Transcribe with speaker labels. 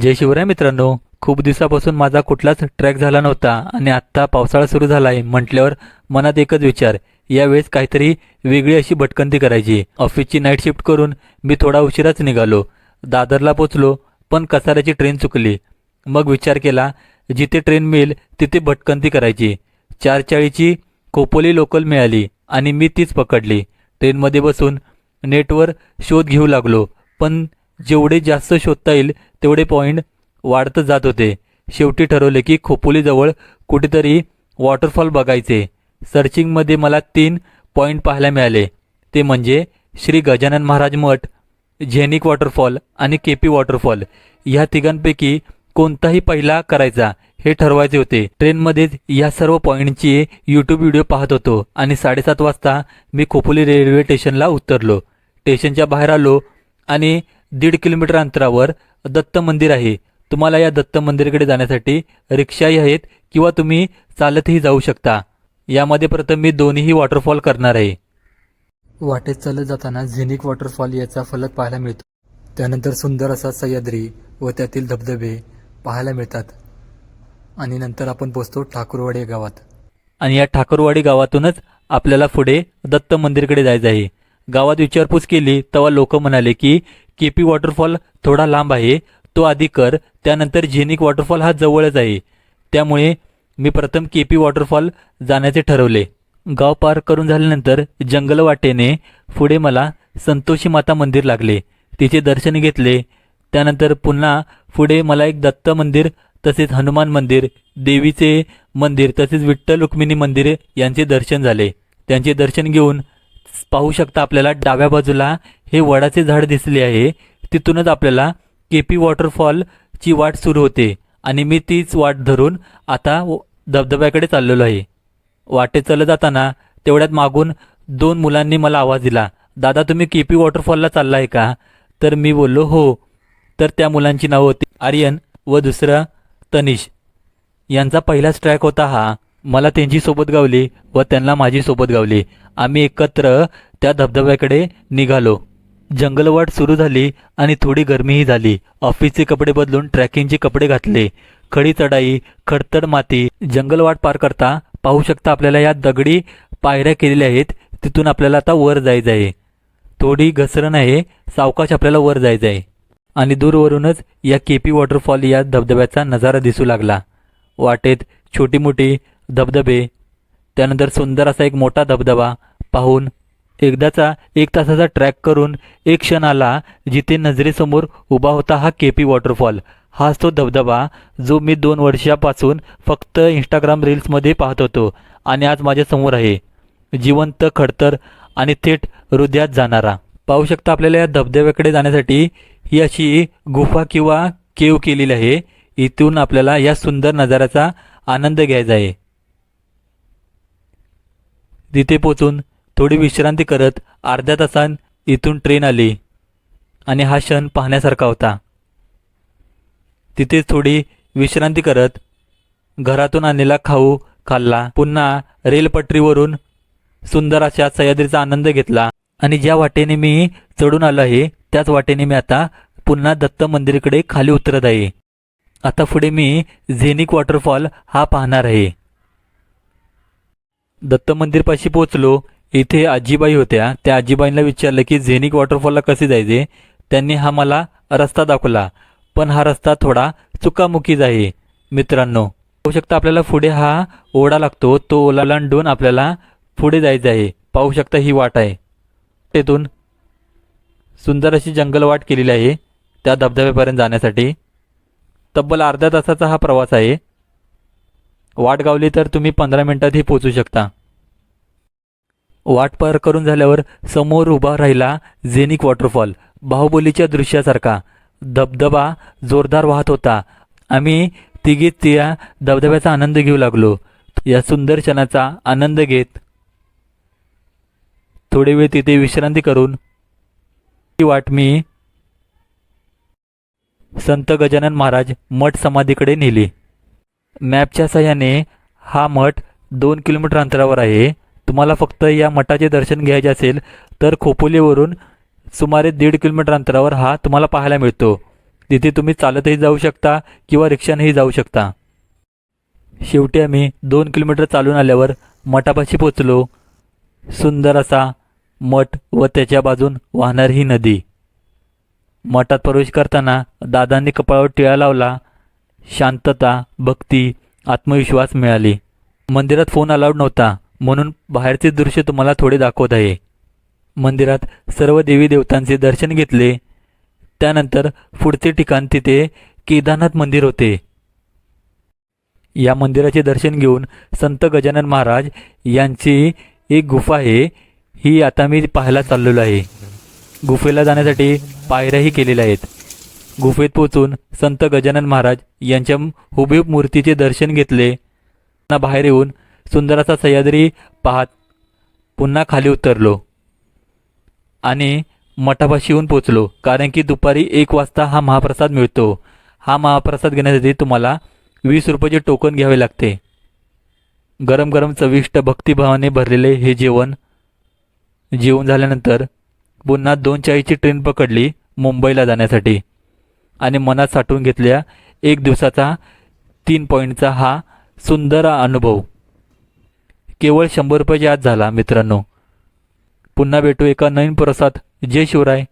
Speaker 1: जय शिवराय मित्रांनो खूप दिवसापासून माझा कुठलाच ट्रॅक झाला नव्हता आणि आत्ता पावसाळा सुरू झाला आहे म्हटल्यावर मनात एकच विचार यावेळेस काहीतरी वेगळी अशी भटकंती करायची. ऑफिसची नाईट शिफ्ट करून मी थोडा उशिराच निघालो. दादरला पोचलो पण कसाऱ्याची ट्रेन चुकली. मग विचार केला जिथे ट्रेन मिळेल तिथे भटकंती करायची. चार चाळीची खोपोली लोकल मिळाली आणि मी तीच पकडली. ट्रेनमध्ये बसून नेटवर शोध घेऊ लागलो पण जेवढे जास्त शोधता येईल तेवढे पॉईंट वाढतच जात होते. शेवटी ठरवले की खोपोलीजवळ कुठेतरी वॉटरफॉल बघायचे. सर्चिंगमध्ये मला तीन पॉईंट पाहायला मिळाले. ते म्हणजे श्री गजानन महाराज मठ झेनिक वॉटरफॉल आणि केपी वॉटरफॉल ह्या तिघांपैकी कोणताही पहिला करायचा हे ठरवायचे होते. ट्रेनमध्येच या सर्व पॉईंटची यूट्यूब व्हिडिओ पाहत होतो आणि साडेसात वाजता मी खोपोली रेल्वे स्टेशनला उतरलो. स्टेशनच्या बाहेर आलो आणि दीड किलोमीटर अंतरावर दत्त मंदिर आहे. तुम्हाला या दत्त मंदिराकडे जाण्यासाठी रिक्षाही आहेत किंवा तुम्ही चालतही जाऊ शकता. यामध्ये प्रथम मी दोन्हीही वॉटरफॉल करणार आहे. वाटेत चालत जाताना झेनिक वॉटरफॉल याचा फलक पाहायला मिळतो. त्यानंतर सुंदर असा सह्याद्री व त्यातील धबधबे पाहायला मिळतात. आणि नंतर आपण पोचतो ठाकूरवाडी या गावात. आणि या ठाकूरवाडी गावातूनच आपल्याला पुढे दत्त मंदिरकडे जायचं आहे. गावात विचारपूस केली तेव्हा लोक म्हणाले की केपी वॉटरफॉल थोडा लांब आहे तो आधी कर त्यानंतर झेनिक वॉटरफॉल हा जवळच आहे. त्यामुळे मी प्रथम केपी वॉटरफॉल जाण्याचे ठरवले. गाव पार करून झाल्यानंतर जंगल वाटेने पुढे मला संतोषी माता मंदिर लागले. तिचे दर्शन घेतले. त्यानंतर पुन्हा पुढे मला एक दत्त मंदिर तसेच हनुमान मंदिर देवीचे मंदिर तसेच विठ्ठल रुक्मिणी मंदिर यांचे दर्शन झाले. त्यांचे दर्शन घेऊन पाहू शकता आपल्याला डाव्या बाजूला हे वडाचे झाड दिसले आहे. तिथूनच आपल्याला केपी वॉटरफॉलची वाट सुरू होते आणि मी तीच वाट धरून आता धबधब्याकडे चाललेलो आहे. वाटे चालत जाताना तेवढ्यात मागून दोन मुलांनी मला आवाज दिला दादा तुम्ही केपी वॉटरफॉलला चाललाय का? तर मी बोललो हो. तर त्या मुलांची नावं होती आर्यन व दुसरं तनिष. यांचा पहिलाच ट्रॅक होता हा. मला त्यांची सोबत गावली व त्यांना माझी सोबत गावली. आम्ही एकत्र त्या धबधब्याकडे निघालो. जंगलवाट सुरू झाली आणि थोडी गरमीही झाली. ऑफिसचे कपडे बदलून ट्रॅकिंगचे कपडे घातले. खडी चढाई खडतड माती जंगलवाट पार करता पाहू शकता आपल्याला या दगडी पायऱ्या केलेल्या आहेत. तिथून आपल्याला आता वर जायचं आहे. थोडी घसरण आहे. सावकाश आपल्याला वर जायचं आहे. आणि दूरवरूनच या केपी वॉटरफॉल या धबधब्याचा नजारा दिसू लागला. वाटेत छोटी मोठी धबधबे. त्यानंतर सुंदर असा एक मोठा धबधबा. पाहून एकदाचा एक तासाचा ट्रॅक करून एक क्षण आला जिथे नजरेसमोर उभा होता हा केपी वॉटरफॉल हाच तो धबधबा जो मी दोन वर्षापासून फक्त इंस्टाग्राम रील्समध्ये पाहत होतो आणि आज माझ्यासमोर आहे. जिवंत खडतर आणि थेट हृदयात जाणारा. पाहू शकता आपल्याला या धबधब्याकडे जाण्यासाठी ही अशी गुफा किंवा केव केलेली आहे. इथून आपल्याला या सुंदर नजाऱ्याचा आनंद घ्यायचा आहे. तिथे पोचून थोडी विश्रांती करत अर्ध्या तासान इथून ट्रेन आली. आणि हा क्षण पाहण्यासारखा होता. तिथेच थोडी विश्रांती करत घरातून आणलेला खाऊ खाल्ला. पुन्हा रेलपटरीवरून सुंदर अशा सह्याद्रीचा आनंद घेतला. आणि ज्या वाटेने मी चढून आलो आहे त्याच वाटेने मी आता पुन्हा दत्त मंदिराकडे खाली उतरत आहे. आता पुढे मी झेनिक वॉटरफॉल हा पाहणार आहे. दत्त मंदिरपाशी पोचलो इथे आजीबाई होत्या. त्या आजीबाईंना विचारलं की झेनिक वॉटरफॉलला कसे जायचे? त्यांनी हा मला रस्ता दाखवला. पण हा रस्ता थोडा चुकामुकीच आहे मित्रांनो. पाहू शकता आपल्याला पुढे हा ओढा लागतो. तो ओलांडून आपल्याला पुढे जायचं आहे. पाहू शकता ही वाट आहे. तेथून सुंदर अशी जंगल वाट केलेली आहे त्या धबधब्यापर्यंत जाण्यासाठी. तब्बल अर्ध्या तासाचा हा प्रवास आहे. वाट गावली तर तुम्ही पंधरा मिनिटातही पोचू शकता. वाट पार करून झाल्यावर समोर उभा राहिला झेनिक वॉटरफॉल बाहुबलीच्या दृश्यासारखा. धबधबा जोरदार वाहत होता. आम्ही तिघीत त्या धबधब्याचा आनंद घेऊ लागलो. या सुंदर क्षणाचा आनंद घेत थोडे वेळ तिथे विश्रांती करून ती वाट मी संत गजानन महाराज मठ समाधीकडे नेली. मॅपच्या सहाय्याने हा मठ दोन किलोमीटर अंतरावर आहे. तुम्हाला फक्त या मठाचे दर्शन घ्यायचे असेल तर खोपोलीवरून सुमारे दीड किलोमीटर अंतरावर हा तुम्हाला पाहायला मिळतो. तिथे तुम्ही चालतही जाऊ शकता किंवा रिक्षानेही जाऊ शकता. शेवटी आम्ही दोन किलोमीटर चालून आल्यावर मठापाशी पोचलो सुंदर असा मठ व त्याच्या बाजून वाहणारी ही नदी. मठात प्रवेश करताना दादांनी कपाळावर टिळा लावला. शांतता भक्ती आत्मविश्वास मिळाली. मंदिरात फोन अलाउड नव्हता. म्हणून बाहेरचे दृश्य तुम्हाला थोडे दाखवत आहे. मंदिरात सर्व देवी देवतांचे दर्शन घेतले. त्यानंतर पुढचे ठिकाण तिथे केदारनाथ मंदिर होते. या मंदिराचे दर्शन घेऊन संत गजानन महाराज यांची एक गुफा आहे. ही आता मी पाहायला चाललेलो आहे. गुफेला जाण्यासाठी पायऱ्याही केलेल्या आहेत. गुफेत पोचून संत गजानन महाराज यांच्या हुबेब मूर्तीचे दर्शन घेतले. बाहेर येऊन सुंदराचा सह्याद्री पाहत पुन्हा खाली उतरलो आणि मठापाशी येऊन पोचलो. कारण की दुपारी एक वाजता हा महाप्रसाद मिळतो. हा महाप्रसाद घेण्यासाठी तुम्हाला वीस रुपयाचे टोकन घ्यावे लागते. गरम गरम चविष्ट भक्तिभावाने भरलेले हे जेवण जेवण झाल्यानंतर पुन्हा दोन चाळीची ट्रेन पकडली मुंबईला जाण्यासाठी. आणि मनात साठवून घेतल्या एक दिवसाचा तीन पॉईंटचा हा सुंदर अनुभव. केवळ शंभर रुपयाच्या आत झाला मित्रांनो. पुन्हा भेटू एका नवीन प्रसाद जय शिवराय.